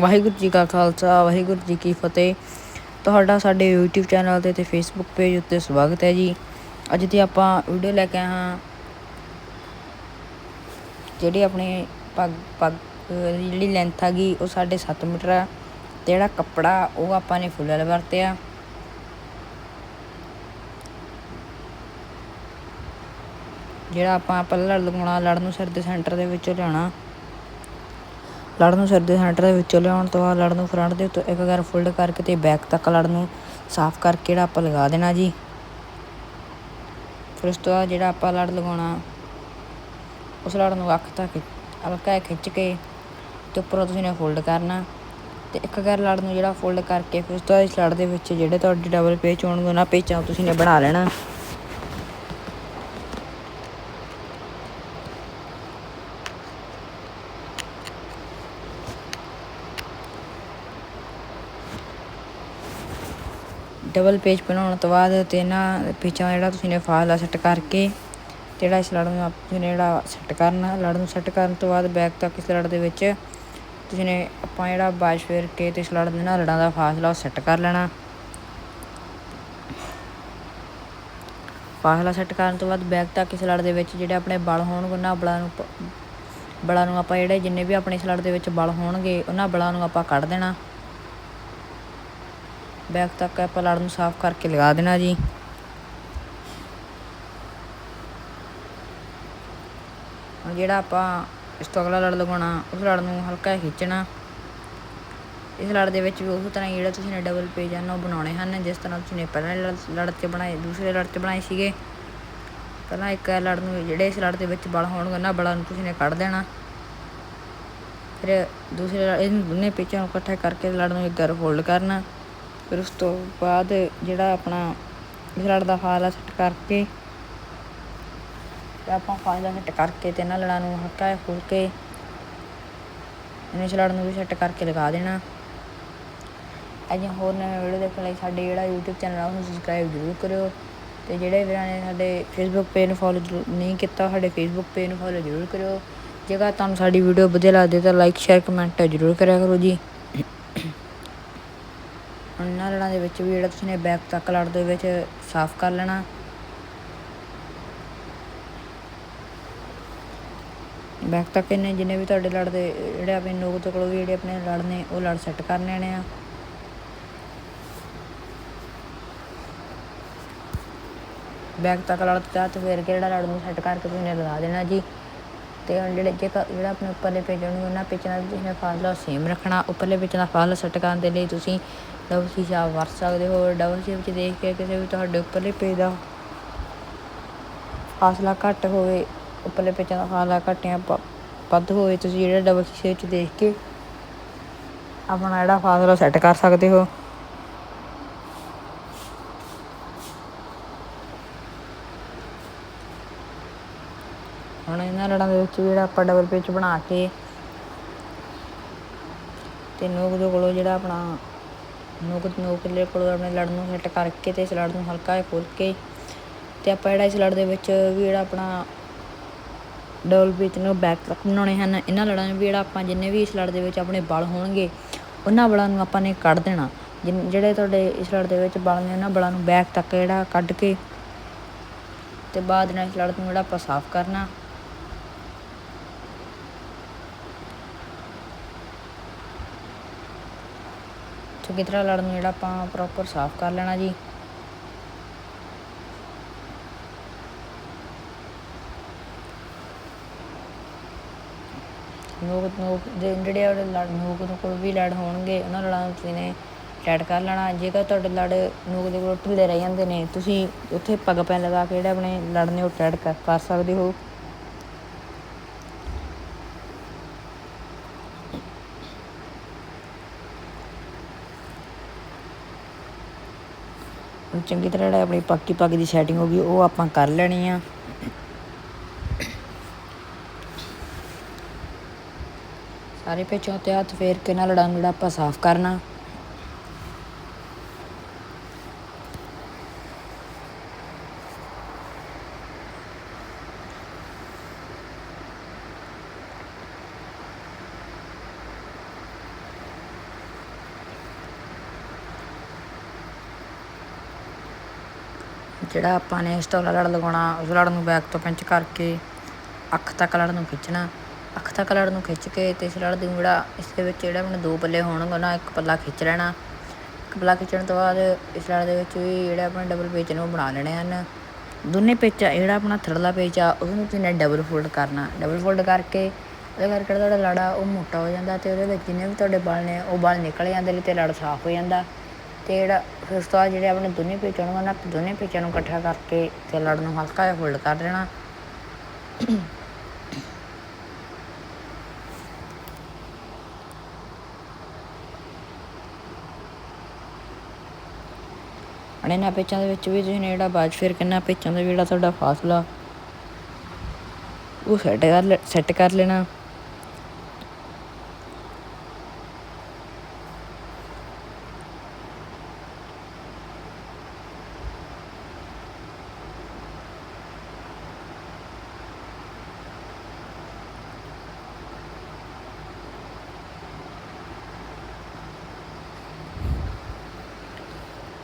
ਵਾਹਿਗੁਰੂ ਜੀ ਕਾ ਖਾਲਸਾ, ਵਾਹਿਗੁਰੂ ਜੀ ਕੀ ਫਤਿਹ। ਤੁਹਾਡਾ ਸਾਡੇ YouTube ਚੈਨਲ ਤੇ ਤੇ Facebook ਪੇਜ ਉੱਤੇ ਸਵਾਗਤ ਹੈ ਜੀ। ਅੱਜ ਦੀ ਆਪਾਂ ਵੀਡੀਓ ਲੈ ਕੇ ਆਏ ਹਾਂ ਜਿਹੜੀ ਆਪਣੇ ਪੱਗ ਪੱਗ ਦੀ ਜਿਹੜੀ ਲੈਂਥ ਹੈਗੀ ਉਹ ਸਾਡੇ 7 ਮੀਟਰ ਆ। ਤੇ ਜਿਹੜਾ ਕੱਪੜਾ, ਉਹ ਆਪਾਂ ਨੇ ਫੁੱਲ ਵਰਤਿਆ ਜਿਹੜਾ ਆਪਾਂ ਪਹਿਲਾਂ ਲਗਾਉਣਾ ਲੜ ਨੂੰ ਸਿਰ ਦੇ ਸੈਂਟਰ ਦੇ ਵਿੱਚੋਂ ਲਿਆਉਣਾ। ਲੜ ਨੂੰ ਸਿਰ ਦੇ ਸੈਂਟਰ ਦੇ ਵਿੱਚੋਂ ਲਿਆਉਣ ਤੋਂ ਬਾਅਦ ਲੜ ਨੂੰ ਫਰੰਟ ਦੇ ਉੱਤੇ ਇੱਕ ਵਾਰ ਫੋਲਡ ਕਰਕੇ ਤੇ ਬੈਕ ਤੱਕ ਲੜ ਨੂੰ ਸਾਫ਼ ਕਰਕੇ ਜਿਹੜਾ ਆਪਾਂ ਲਗਾ ਦੇਣਾ ਜੀ। ਫਿਰ ਉਸ ਤੋਂ ਬਾਅਦ ਜਿਹੜਾ ਆਪਾਂ ਲੜ ਲਗਾਉਣਾ, ਉਸ ਲੜ ਨੂੰ ਅੱਖ ਤੱਕ ਹਲਕਾ ਖਿੱਚ ਕੇ ਤੇ ਉੱਪਰੋਂ ਤੁਸੀਂ ਨੇ ਫੋਲਡ ਕਰਨਾ। ਤੇ ਇੱਕ ਵਾਰ ਲੜ ਨੂੰ ਜਿਹੜਾ ਫੋਲਡ ਕਰਕੇ ਫਿਰ ਉਸ ਤੋਂ ਬਾਅਦ ਇਸ ਲੜ ਦੇ ਵਿੱਚ ਜਿਹੜੇ ਤੁਹਾਡੇ ਡਬਲ ਪੇਚ ਹੋਣਗੇ, ਉਹਨਾਂ ਪੇਚਾਂ ਤੁਸੀਂ ਨੇ ਬਣਾ ਲੈਣਾ। ਡਬਲ ਪੇਜ ਬਣਾਉਣ ਤੋਂ ਬਾਅਦ ਤੇ ਇਹਨਾਂ ਪੇਚਾਂ ਜਿਹੜਾ ਤੁਸੀਂ ਨੇ ਫਾਸਲਾ ਸੈੱਟ ਕਰਕੇ ਤੇ ਜਿਹੜਾ ਇਸ ਲੜ ਨੂੰ ਤੁਸੀਂ ਨੇ ਜਿਹੜਾ ਸੈੱਟ ਕਰਨਾ ਲੜ ਨੂੰ ਸੈੱਟ ਕਰਨ ਤੋਂ ਬਾਅਦ ਬੈਕ ਤੱਕ ਇਸ ਲੜ ਦੇ ਵਿੱਚ ਤੁਸੀਂ ਨੇ ਆਪਾਂ ਜਿਹੜਾ ਬਾਜ਼ ਫੇਰ ਕੇ ਤੇ ਇਸ ਲੜ ਦੇ ਨਾਲ ਲੜਾਂ ਦਾ ਫਾਸਲਾ ਉਹ ਸੈੱਟ ਕਰ ਲੈਣਾ। ਫਾਸਲਾ ਸੈੱਟ ਕਰਨ ਤੋਂ ਬਾਅਦ ਬੈਕ ਤੱਕ ਇਸ ਲੜ ਦੇ ਵਿੱਚ ਜਿਹੜੇ ਆਪਣੇ ਬਲ ਹੋਣਗੇ, ਉਹਨਾਂ ਬਲਾਂ ਨੂੰ ਬਲਾਂ ਨੂੰ ਆਪਾਂ ਜਿਹੜੇ ਜਿੰਨੇ ਵੀ ਆਪਣੇ ਇਸ ਲੜ ਦੇ ਵਿੱਚ ਬਲ ਹੋਣਗੇ, ਉਹਨਾਂ ਬਲਾਂ ਨੂੰ ਆਪਾਂ ਕੱਢ ਦੇਣਾ। ਬੈਕ ਤੱਕ ਆਪਾਂ ਲੜ ਨੂੰ ਸਾਫ਼ ਕਰਕੇ ਲਗਾ ਦੇਣਾ ਜੀ। ਹੁਣ ਜਿਹੜਾ ਆਪਾਂ ਇਸ ਤੋਂ ਅਗਲਾ ਲੜ ਲਗਾਉਣਾ, ਉਸ ਲੜ ਨੂੰ ਹਲਕਾ ਖਿੱਚਣਾ। ਇਸ ਲੜ ਦੇ ਵਿੱਚ ਵੀ ਉਸ ਤਰ੍ਹਾਂ ਜਿਹੜਾ ਤੁਸੀਂ ਨੇ ਡਬਲ ਪੇਜ ਹਨ ਉਹ ਬਣਾਉਣੇ ਹਨ। ਜਿਸ ਤਰ੍ਹਾਂ ਤੁਸੀਂ ਨੇ ਪਹਿਲਾਂ ਲੜ ਤੇ ਬਣਾਏ, ਦੂਸਰੇ ਲੜ ਤੇ ਬਣਾਏ ਸੀਗੇ। ਪਹਿਲਾਂ ਇੱਕ ਲੜ ਨੂੰ ਜਿਹੜੇ ਇਸ ਲੜ ਦੇ ਵਿੱਚ ਬਲ ਹੋਣਗੇ ਨਾ, ਬਲਾਂ ਨੂੰ ਤੁਸੀਂ ਨੇ ਕੱਢ ਦੇਣਾ। ਫਿਰ ਦੂਸਰੇ ਇਹਨਾਂ ਦੋਨੇ ਪੇਚਾਂ ਨੂੰ ਇਕੱਠੇ ਕਰਕੇ ਲੜ ਨੂੰ ਇੱਕ ਗਰ ਫੋਲਡ ਕਰਨਾ। ਫਿਰ ਉਸ ਤੋਂ ਬਾਅਦ ਜਿਹੜਾ ਆਪਣਾ ਇਸ ਦਾ ਫਾਲ ਫਾਸਲਾ ਸੈੱਟ ਕਰਕੇ ਤੇ ਆਪਾਂ ਫਾਸਲਾ ਸੈੱਟ ਕਰਕੇ ਤੇ ਇਹਨਾਂ ਲੜਾਂ ਨੂੰ ਹਲਕਾ ਜਿਹਾ ਖੋਲ ਕੇ ਇਹਨਾਂ ਲੜ ਨੂੰ ਵੀ ਸੈੱਟ ਕਰਕੇ ਲਗਾ ਦੇਣਾ। ਅਜੇ ਹੋਰ ਨਵੇਂ ਵੀਡੀਓ ਦੇਖਣ ਲਈ ਸਾਡੇ ਜਿਹੜਾ YouTube ਚੈਨਲ ਆ ਉਹਨੂੰ ਸਬਸਕ੍ਰਾਈਬ ਜ਼ਰੂਰ ਕਰਿਓ ਤੇ ਜਿਹੜੇ ਵੀਰਾਂ ਨੇ ਸਾਡੇ Facebook ਪੇਜ ਨੂੰ ਫੋਲੋ ਨਹੀਂ ਕੀਤਾ, ਸਾਡੇ Facebook ਪੇਜ ਨੂੰ ਫੋਲੋ ਜ਼ਰੂਰ ਕਰਿਓ। ਜੇਕਰ ਤੁਹਾਨੂੰ ਸਾਡੀ ਵੀਡੀਓ ਵਧੀਆ ਲੱਗਦੀ ਤਾਂ ਲਾਈਕ ਸ਼ੇਅਰ ਕਮੈਂਟ ਜ਼ਰੂਰ ਕਰਿਆ ਕਰੋ ਜੀ। ਇਹਨਾਂ ਲੜਾਂ ਦੇ ਵਿੱਚ ਵੀ ਜਿਹੜਾ ਤੁਸੀਂ ਨੇ ਬੈਕ ਤੱਕ ਲੜ ਦੇ ਵਿੱਚ ਸਾਫ਼ ਕਰ ਲੈਣਾ। ਬੈਕ ਤੱਕ ਇਹਨੇ ਜਿੰਨੇ ਵੀ ਤੁਹਾਡੇ ਲੜਦੇ, ਜਿਹੜੇ ਆਪਣੇ ਨੋਕ ਤੋਂ ਕੋਲ ਵੀ ਜਿਹੜੇ ਆਪਣੇ ਲੜ ਨੇ, ਉਹ ਲੜ ਸੈੱਟ ਕਰ ਲੈਣੇ ਆ। ਬੈਕ ਤੱਕ ਲੜ ਤੇ ਹੱਥ ਫੇਰ ਕੇ ਜਿਹੜਾ ਲੜ ਨੂੰ ਸੈੱਟ ਕਰਕੇ ਤੁਸੀਂ ਲਗਾ ਦੇਣਾ ਜੀ। ਤੇ ਹੁਣ ਜਿਹੜੇ ਜੇਕਰ ਜਿਹੜਾ ਆਪਣੇ ਉੱਪਰਲੇ ਪੇਜ ਨੂੰ ਉਹਨਾਂ ਪੇਜ ਨਾਲ ਤੁਸੀਂ ਨੇ ਫਾਸਲਾ ਸੇਮ ਰੱਖਣਾ। ਉੱਪਰਲੇ ਪੇਜ ਦਾ ਫਾਸਲਾ ਸੈੱਟ ਕਰਨ ਦੇ ਲਈ ਤੁਸੀਂ ਡਬਲ ਸ਼ੀਸ਼ਾ ਵਰਤ ਸਕਦੇ ਹੋ। ਡਬਲ ਸ਼ੀਸ਼ੇ ਵਿੱਚ ਦੇਖ ਕੇ ਕਿਸੇ ਵੀ ਤੁਹਾਡੇ ਉੱਪਰਲੇ ਪੇਜ ਦਾ ਫਾਸਲਾ ਘੱਟ ਹੋਵੇ, ਉੱਪਰਲੇ ਪੇਜਾਂ ਦਾ ਫਾਸਲਾ ਘੱਟ ਜਾਂ ਵੱਧ ਹੋਵੇ, ਤੁਸੀਂ ਜਿਹੜਾ ਡਬਲ ਸ਼ੀਸ਼ੇ ਵਿੱਚ ਦੇਖ ਕੇ ਆਪਣਾ ਜਿਹੜਾ ਫਾਸਲਾ ਸੈੱਟ ਕਰ ਸਕਦੇ ਹੋ। ਹੁਣ ਲੜਾਂ ਦੇ ਵਿੱਚ ਜਿਹੜਾ ਆਪਾਂ ਡਬਲ ਪੇਚ ਬਣਾ ਕੇ ਤੇ ਨੋਕ ਦੇ ਕੋਲੋਂ ਜਿਹੜਾ ਆਪਣਾ ਨੋਕ ਨੋਕ ਦੇ ਕੋਲੋਂ ਆਪਣੇ ਲੜ ਨੂੰ ਸੈੱਟ ਕਰਕੇ ਤੇ ਇਸ ਲੜ ਨੂੰ ਹਲਕਾ ਜਿਹਾ ਖੋਲ ਕੇ ਤੇ ਆਪਾਂ ਜਿਹੜਾ ਇਸ ਲੜ ਦੇ ਵਿੱਚ ਵੀ ਜਿਹੜਾ ਆਪਣਾ ਡਬਲ ਪੇਚ ਨੂੰ ਬੈਕ ਤੱਕ ਬਣਾਉਣੇ ਹਨ। ਇਹਨਾਂ ਲੜਾਂ ਨੂੰ ਵੀ ਜਿਹੜਾ ਆਪਾਂ ਜਿੰਨੇ ਵੀ ਇਸ ਲੜ ਦੇ ਵਿੱਚ ਆਪਣੇ ਬਲ ਹੋਣਗੇ, ਉਹਨਾਂ ਬਲਾਂ ਨੂੰ ਆਪਾਂ ਨੇ ਕੱਢ ਦੇਣਾ। ਜਿਹੜੇ ਤੁਹਾਡੇ ਇਸ ਲੜ ਦੇ ਵਿੱਚ ਬਲ ਨੇ, ਉਹਨਾਂ ਬਲਾਂ ਨੂੰ ਬੈਕ ਤੱਕ ਜਿਹੜਾ ਕੱਢ ਕੇ ਤੇ ਬਾਅਦ ਨਾਲ ਇਸ ਲੜ ਨੂੰ ਜਿਹੜਾ ਆਪਾਂ ਸਾਫ਼ ਕਰਨਾ। ਚੰਗੀ ਤਰ੍ਹਾਂ ਲੜ ਨੂੰ ਜਿਹੜਾ ਆਪਾਂ ਪ੍ਰੋਪਰ ਸਾਫ਼ ਕਰ ਲੈਣਾ ਜੀ। ਨੋਕ ਨੋਕ ਦੇ ਜਿਹੜੇ ਉਹਦੇ ਲੜ ਨੋਕ ਦੇ ਕੋਲ ਵੀ ਲੜ ਹੋਣਗੇ, ਉਹਨਾਂ ਲੜਾਂ ਨੂੰ ਤੁਸੀਂ ਨੇ ਟੈਡ ਕਰ ਲੈਣਾ। ਜੇਕਰ ਤੁਹਾਡੇ ਲੜ ਨੋਕ ਦੇ ਕੋਲ ਢਿੱਲੇ ਰਹਿ ਜਾਂਦੇ ਨੇ, ਤੁਸੀਂ ਉੱਥੇ ਪੱਗ ਪੈਨ ਲਗਾ ਕੇ ਜਿਹੜੇ ਆਪਣੇ ਲੜ ਨੇ ਉਹ ਟੈਡ ਕਰ ਸਕਦੇ ਹੋ। ਚੰਗੀ ਤਰ੍ਹਾਂ ਜਿਹੜਾ ਆਪਣੀ ਪੱਕੀ ਪੱਗ ਦੀ ਸੈਟਿੰਗ ਹੋ ਗਈ, ਉਹ ਆਪਾਂ ਕਰ ਲੈਣੀ ਆ। ਸਾਰੇ ਪੇਚਾਂ ਤੇ ਹੱਥ ਫੇਰ ਕੇ ਨਾਲ ਲੜਾਂ ਜਿਹੜਾ ਆਪਾਂ ਸਾਫ਼ ਕਰਨਾ। ਜਿਹੜਾ ਆਪਾਂ ਨੇ ਇਸ ਲੜ ਲਗਾਉਣਾ, ਉਸ ਲੜ ਨੂੰ ਬੈਕ ਤੋਂ ਪਿੰਚ ਕਰਕੇ ਅੱਖ ਤੱਕ ਲੜ ਨੂੰ ਖਿੱਚਣਾ। ਅੱਖ ਤੱਕ ਲੜ ਨੂੰ ਖਿੱਚ ਕੇ ਤੇ ਇਸ ਲੜ ਦੀ ਜਿਹੜਾ, ਇਸ ਦੇ ਵਿੱਚ ਜਿਹੜਾ ਆਪਣੇ ਦੋ ਪੱਲੇ ਹੋਣਗੇ ਨਾ ਇੱਕ ਪੱਲਾ ਖਿੱਚ ਲੈਣਾ। ਇੱਕ ਪੱਲਾ ਖਿੱਚਣ ਤੋਂ ਬਾਅਦ ਇਸ ਲੜ ਦੇ ਵਿੱਚ ਵੀ ਜਿਹੜਾ ਆਪਣੇ ਡਬਲ ਪੇਚ ਨੂੰ ਬਣਾ ਲੈਣੇ ਹਨ। ਦੋਨੇ ਪੇਚ ਆ, ਜਿਹੜਾ ਆਪਣਾ ਥਰਲਾ ਪੇਚ ਆ, ਉਹਨੂੰ ਤੁਸੀਂ ਡਬਲ ਫੋਲਡ ਕਰਨਾ। ਡਬਲ ਫੋਲਡ ਕਰਕੇ ਉਹਦੇ ਕਰਕੇ ਜਿਹੜਾ ਤੁਹਾਡਾ ਲੜਾ ਉਹ ਮੋਟਾ ਹੋ ਜਾਂਦਾ ਤੇ ਉਹਦੇ ਵਿੱਚ ਜਿੰਨੇ ਵੀ ਤੁਹਾਡੇ ਬਲ ਨੇ, ਉਹ ਬਲ ਨਿਕਲ ਜਾਂਦੇ ਨੇ ਤੇ ਲੜ ਸਾਫ਼ ਹੋ ਜਾਂਦਾ। ਤੇ ਜਿਹੜਾ ਫਿਰ ਉਸ ਤੋਂ ਬਾਅਦ ਜਿਹੜੇ ਆਪਣੇ ਦੋਨੇ ਪੇਚਾਂ ਨੂੰ ਨਾ ਦੋਨੇ ਪੇਚਾਂ ਨੂੰ ਇਕੱਠਾ ਕਰਕੇ ਤੇ ਲੜ ਨੂੰ ਹਲਕਾ ਜਿਹਾ ਫੋਲਡ ਕਰ ਦੇਣਾ। ਇਹਨਾਂ ਪੇਚਾਂ ਦੇ ਵਿੱਚ ਵੀ ਤੁਸੀਂ ਜਿਹੜਾ ਬਾਜ ਫਿਰ ਕਿੰਨਾ ਪੇਚਾਂ ਦਾ ਵੀ ਜਿਹੜਾ ਤੁਹਾਡਾ ਫਾਸਲਾ, ਉਹ ਸੈੱਟ ਕਰ ਸੈੱਟ ਕਰ ਲੈਣਾ।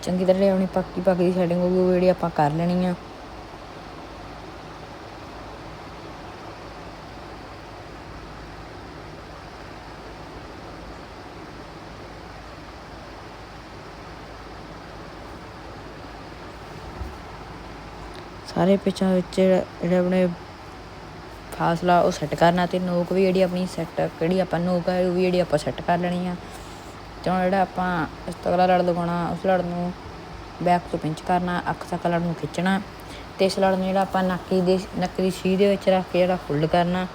ਚੰਗੀ ਤਰ੍ਹਾਂ ਜਿਹੜੀ ਆਪਣੀ ਪੱਕੀ ਪੱਕ ਦੀ ਸੈਟਿੰਗ ਹੋਊਗੀ, ਉਹ ਜਿਹੜੀ ਆਪਾਂ ਕਰ ਲੈਣੀ ਆ। ਸਾਰੇ ਪਿੱਛਾਂ ਵਿੱਚ ਜਿਹੜੇ ਆਪਣੇ ਫਾਸਲਾ ਉਹ ਸੈੱਟ ਕਰਨਾ ਤੇ ਨੋਕ ਵੀ ਜਿਹੜੀ ਆਪਣੀ ਸੈੱਟ ਕਿਹੜੀ ਆਪਾਂ ਨੋਕ ਹੈ ਉਹ ਵੀ ਜਿਹੜੀ ਆਪਾਂ ਸੈੱਟ ਕਰ ਲੈਣੀ ਆ। ਤੇ ਹੁਣ ਜਿਹੜਾ ਆਪਾਂ ਇਸ ਤੋਂ ਅਗਲਾ ਲੜ ਲਗਾਉਣਾ, ਉਸ ਲੜ ਨੂੰ ਬੈਕ ਤੋਂ ਪਿੰਚ ਕਰਨਾ, ਅੱਖ ਤੱਕ ਲੜ ਨੂੰ ਖਿੱਚਣਾ ਤੇ ਇਸ ਲੜ ਨੂੰ ਜਿਹੜਾ ਆਪਾਂ ਨੱਕ ਦੇ, ਨੱਕ ਦੀ ਸੀ ਦੇ ਵਿੱਚ ਰੱਖ ਕੇ ਜਿਹੜਾ ਫੁੱਲ ਕਰਨਾ।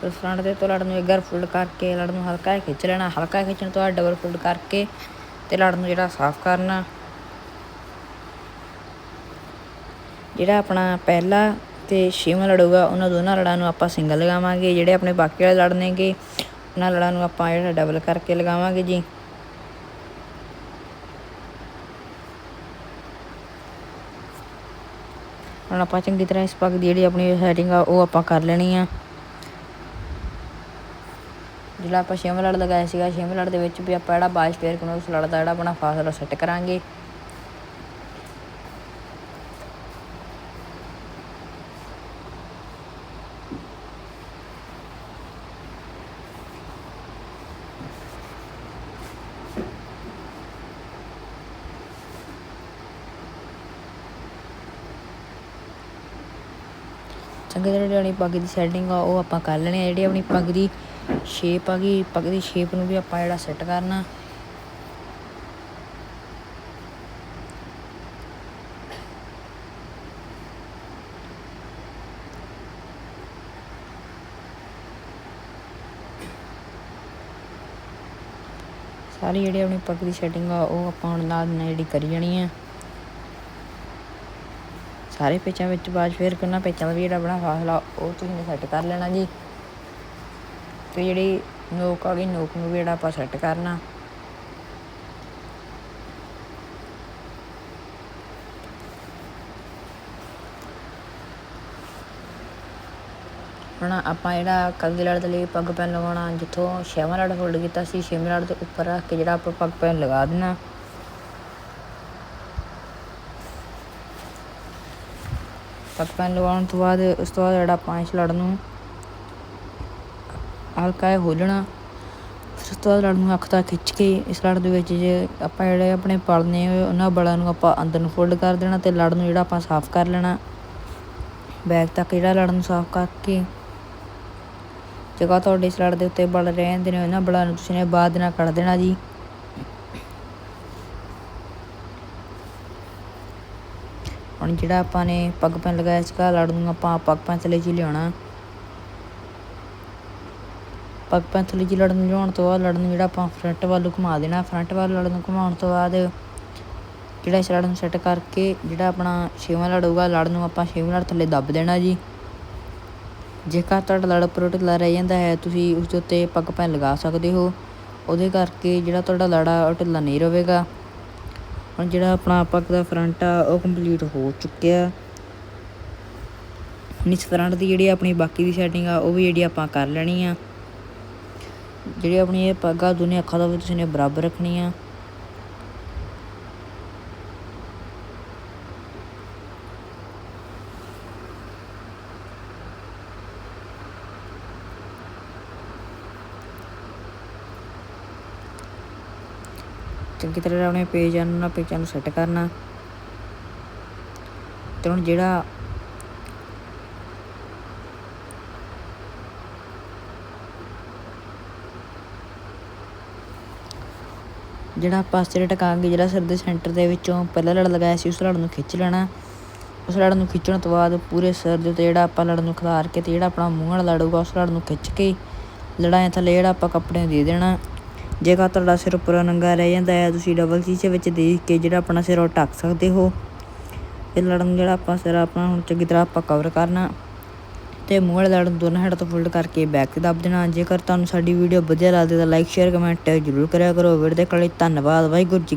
ਫਿਰ ਫਰੰਟ ਦੇ ਤੋਂ ਲੜ ਨੂੰ ਇੱਕ ਵਾਰ ਫੁੱਲ ਕਰਕੇ, ਲੜ ਨੂੰ ਹਲਕਾ ਜਿਹਾ ਖਿੱਚ ਲੈਣਾ। ਹਲਕਾ ਖਿੱਚਣ ਤੋਂ ਬਾਅਦ ਡਬਲ ਫੁੱਲ ਕਰਕੇ ਤੇ ਲੜ ਨੂੰ ਜਿਹੜਾ ਸਾਫ਼ ਕਰਨਾ। ਜਿਹੜਾ ਆਪਣਾ ਪਹਿਲਾ ਤੇ ਛੇਵਾਂ ਲੜੂਗਾ, ਉਹਨਾਂ ਦੋਨਾਂ ਲੜਾਂ ਨੂੰ ਆਪਾਂ ਸਿੰਗਲ ਲਗਾਵਾਂਗੇ। ਜਿਹੜੇ ਆਪਣੇ ਬਾਕੀ ਵਾਲੇ ਲੜ ਨੇਗੇ, ਉਹਨਾਂ ਲੜਾਂ ਨੂੰ ਆਪਾਂ ਜਿਹੜਾ ਡਬਲ ਕਰਕੇ ਲਗਾਵਾਂਗੇ ਜੀ। ਹੁਣ ਆਪਾਂ ਚੰਗੀ ਤਰ੍ਹਾਂ ਇਸ ਪੱਗ ਦੀ ਜਿਹੜੀ ਆਪਣੀ ਸੈਟਿੰਗ ਆ, ਉਹ ਆਪਾਂ ਕਰ ਲੈਣੀ ਆ। ਜਿਹੜਾ ਆਪਾਂ ਛੇਵਾਂ ਲੜ ਲਗਾਇਆ ਸੀਗਾ, ਛੇਵਾਂ ਲੜ ਦੇ ਵਿੱਚ ਵੀ ਆਪਾਂ ਜਿਹੜਾ ਬਾਜ ਪੇਅਰ ਕਰਨਾ ਉਸ ਲੜ ਦਾ ਜਿਹੜਾ ਆਪਣਾ ਫਾਸਲਾ ਸੈੱਟ ਕਰਾਂਗੇ। ਆਪਣੀ ਪੱਗ ਦੀ ਸੈਟਿੰਗ ਆ, ਉਹ ਆਪਾਂ ਕਰ ਲੈਣੀ ਆ। ਜਿਹੜੀ ਆਪਣੀ ਪੱਗ ਦੀ ਸ਼ੇਪ ਆ ਗਈ ਪੱਗ ਦੀ ਸ਼ੇਪ ਨੂੰ ਵੀ ਆਪਾਂ ਜਿਹੜਾ ਸੈੱਟ ਕਰਨਾ। ਸਾਰੀ ਜਿਹੜੀ ਆਪਣੀ ਪੱਗ ਦੀ ਸੈਟਿੰਗ ਆ, ਉਹ ਆਪਾਂ ਹੁਣ ਨਾਲ ਜਿਹੜੀ ਕਰੀ ਜਾਣੀ ਆ। ਸਾਰੇ ਪੇਚਾਂ ਵਿੱਚ ਬਾਅਦ ਫਿਰ ਕਰਨਾ ਪੇਚਾਂ ਦਾ ਵੀ ਜਿਹੜਾ ਆਪਣਾ ਫਾਸਲਾ, ਉਹ ਤੁਸੀਂ ਸੈੱਟ ਕਰ ਲੈਣਾ ਜੀ। ਤੇ ਜਿਹੜੀ ਨੋਕ ਆ ਗਈ, ਨੋਕ ਨੂੰ ਵੀ ਜਿਹੜਾ ਆਪਾਂ ਸੈੱਟ ਕਰਨਾ। ਹੁਣ ਆਪਾਂ ਜਿਹੜਾ ਕੱਲ ਦੇ ਲੜ ਦੇ ਲਈ ਪੱਗ ਪੈਨ ਲਗਾਉਣਾ ਜਿੱਥੋਂ ਛੇਵਾਂ ਲੜ ਹੋਲਡ ਕੀਤਾ ਸੀ, ਛੇਵਾਂ ਲੜ ਦੇ ਉੱਪਰ ਰੱਖ ਕੇ ਜਿਹੜਾ ਆਪਾਂ ਪੱਗ ਪੈਨ ਲਗਾ ਦੇਣਾ। ਪੱਗ ਪੈਨ ਲਗਾਉਣ ਤੋਂ ਬਾਅਦ ਉਸ ਤੋਂ ਬਾਅਦ ਜਿਹੜਾ ਆਪਾਂ ਇਸ ਲੜ ਨੂੰ ਹਲਕਾ ਜਿਹਾ ਖੋਲ੍ਹਣਾ ਫਿਰ ਉਸ ਤੋਂ ਬਾਅਦ ਲੜ ਨੂੰ ਅੱਖ ਤੱਕ ਖਿੱਚ ਕੇ ਇਸ ਲੜ ਦੇ ਵਿੱਚ ਜੇ ਆਪਾਂ ਜਿਹੜੇ ਆਪਣੇ ਪਲ ਨੇ ਉਹਨਾਂ ਬਲਾਂ ਨੂੰ ਆਪਾਂ ਅੰਦਰ ਨੂੰ ਫੋਲਡ ਕਰ ਦੇਣਾ ਤੇ ਲੜ ਨੂੰ ਜਿਹੜਾ ਆਪਾਂ ਸਾਫ਼ ਕਰ ਲੈਣਾ। ਬੈਗ ਤੱਕ ਜਿਹੜਾ ਲੜ ਨੂੰ ਸਾਫ਼ ਕਰਕੇ ਜਗ੍ਹਾ ਤੁਹਾਡੇ ਇਸ ਲੜ ਦੇ ਉੱਤੇ ਬਲ ਰਹਿੰਦੇ ਨੇ ਉਹਨਾਂ ਬਲਾਂ ਨੂੰ ਤੁਸੀਂ ਨੇ ਬਾਅਦ ਨਾਲ ਕੱਢ ਦੇਣਾ ਜੀ। ਹੁਣ ਜਿਹੜਾ ਆਪਾਂ ਨੇ ਪੱਗ ਪੈਨ ਲਗਾਇਆ ਸੀਗਾ, ਲੜ ਨੂੰ ਆਪਾਂ ਪੱਗ ਪੈਨ ਥੱਲੇ ਜੀ ਲਿਆਉਣਾ। ਪੱਗ ਪੈਨ ਥੱਲੇ ਜੀ ਲੜ ਲਿਆਉਣ ਤੋਂ ਬਾਅਦ ਲੜ ਨੂੰ ਜਿਹੜਾ ਆਪਾਂ ਫਰੰਟ ਵੱਲ ਨੂੰ ਘੁਮਾ ਦੇਣਾ। ਫਰੰਟ ਵੱਲ ਲੜਨ ਨੂੰ ਘੁਮਾਉਣ ਤੋਂ ਬਾਅਦ ਜਿਹੜਾ ਇਸ ਲੜ ਨੂੰ ਸੈੱਟ ਕਰਕੇ ਜਿਹੜਾ ਆਪਣਾ ਛੇਵਾਂ ਲੜੂਗਾ ਲੜ ਨੂੰ ਆਪਾਂ ਛੇਵਾਂ ਲੜ ਥੱਲੇ ਦੱਬ ਦੇਣਾ ਜੀ। ਜੇਕਰ ਤੁਹਾਡਾ ਲੜ ਉੱਪਰ ਢਿੱਲਾ ਰਹਿ ਜਾਂਦਾ ਹੈ, ਤੁਸੀਂ ਉਸ ਦੇ ਉੱਤੇ ਪੱਗ ਪੈਨ ਲਗਾ ਸਕਦੇ ਹੋ। ਉਹਦੇ ਕਰਕੇ ਜਿਹੜਾ ਤੁਹਾਡਾ ਲੜਾ ਉਹ ਢਿੱਲਾ ਨਹੀਂ ਰਹੇਗਾ। ਹੁਣ ਜਿਹੜਾ ਆਪਣਾ ਪੱਗ ਦਾ ਫਰੰਟ ਆ, ਉਹ ਕੰਪਲੀਟ ਹੋ ਚੁੱਕਿਆ। ਹੁਣ ਇਸ ਫਰੰਟ ਦੀ ਜਿਹੜੀ ਆਪਣੀ ਬਾਕੀ ਦੀ ਸੈਟਿੰਗ ਆ, ਉਹ ਵੀ ਜਿਹੜੀ ਆਪਾਂ ਕਰ ਲੈਣੀ ਆ। ਜਿਹੜੀ ਆਪਣੀ ਇਹ ਪੱਗ ਆ, ਦੋਨੇ ਅੱਖਾਂ ਦਾ ਵੀ ਤੁਸੀਂ ਨੇ ਬਰਾਬਰ ਰੱਖਣੀ ਆ। ਚੰਗੀ ਤਰ੍ਹਾਂ ਆਪਣੇ ਪੇਜ ਨੂੰ ਨਾ ਪੇਜਾਂ ਨੂੰ ਸੈੱਟ ਕਰਨਾ। ਤੇ ਹੁਣ ਜਿਹੜਾ ਜਿਹੜਾ ਆਪਾਂ ਸਿਰ ਟਕਾਂਗੇ, ਜਿਹੜਾ ਸਿਰ ਦੇ ਸੈਂਟਰ ਦੇ ਵਿੱਚੋਂ ਪਹਿਲਾ ਲੜ ਲਗਾਇਆ ਸੀ, ਉਸ ਲੜ ਨੂੰ ਖਿੱਚ ਲੈਣਾ। ਉਸ ਲੜ ਨੂੰ ਖਿੱਚਣ ਤੋਂ ਬਾਅਦ ਪੂਰੇ ਸਿਰ ਦੇ ਉੱਤੇ ਜਿਹੜਾ ਆਪਾਂ ਲੜ ਨੂੰ ਖਿਲਾਰ ਕੇ ਤੇ ਜਿਹੜਾ ਆਪਣਾ ਮੂੰਹ ਨਾਲ ਲੜੂਗਾ, ਉਸ ਲੜ ਨੂੰ ਖਿੱਚ ਕੇ ਲੜਾਈ ਥੱਲੇ ਜਿਹੜਾ ਆਪਾਂ ਕੱਪੜੇ ਦੇ ਦੇਣਾ। ਜੇਕਰ ਤੁਹਾਡਾ ਸਿਰ ਉੱਪਰੋਂ ਨੰਗਾ ਰਹਿ ਜਾਂਦਾ ਹੈ, ਤੁਸੀਂ ਡਬਲ ਸ਼ੀਸ਼ੇ ਵਿੱਚ ਦੇਖ ਕੇ ਜਿਹੜਾ ਆਪਣਾ ਸਿਰ ਉਹ ਢੱਕ ਸਕਦੇ ਹੋ। ਇਹ ਲੜਨ ਨੂੰ ਜਿਹੜਾ ਆਪਾਂ ਸਿਰ ਆਪਣਾ, ਹੁਣ ਚੰਗੀ ਤਰ੍ਹਾਂ ਆਪਾਂ ਕਵਰ ਕਰਨਾ। ਤੇ ਮੂੰਹ ਵਾਲੇ ਲੜਨ ਨੂੰ ਦੋਨਾਂ ਹੈਡ ਤੋਂ ਫੋਲਡ ਕਰਕੇ ਬੈਕ ਤੇ ਦੱਬ ਦੇਣਾ। ਜੇਕਰ ਤੁਹਾਨੂੰ ਸਾਡੀ ਵੀਡੀਓ ਵਧੀਆ ਲੱਗਦੀ ਤਾਂ ਲਾਈਕ ਸ਼ੇਅਰ ਕਮੈਂਟ ਜ਼ਰੂਰ ਕਰਿਆ ਕਰੋ। ਵੀਡੀਓ ਦੇਖਣ ਲਈ ਧੰਨਵਾਦ। ਵਾਹਿਗੁਰੂ ਜੀ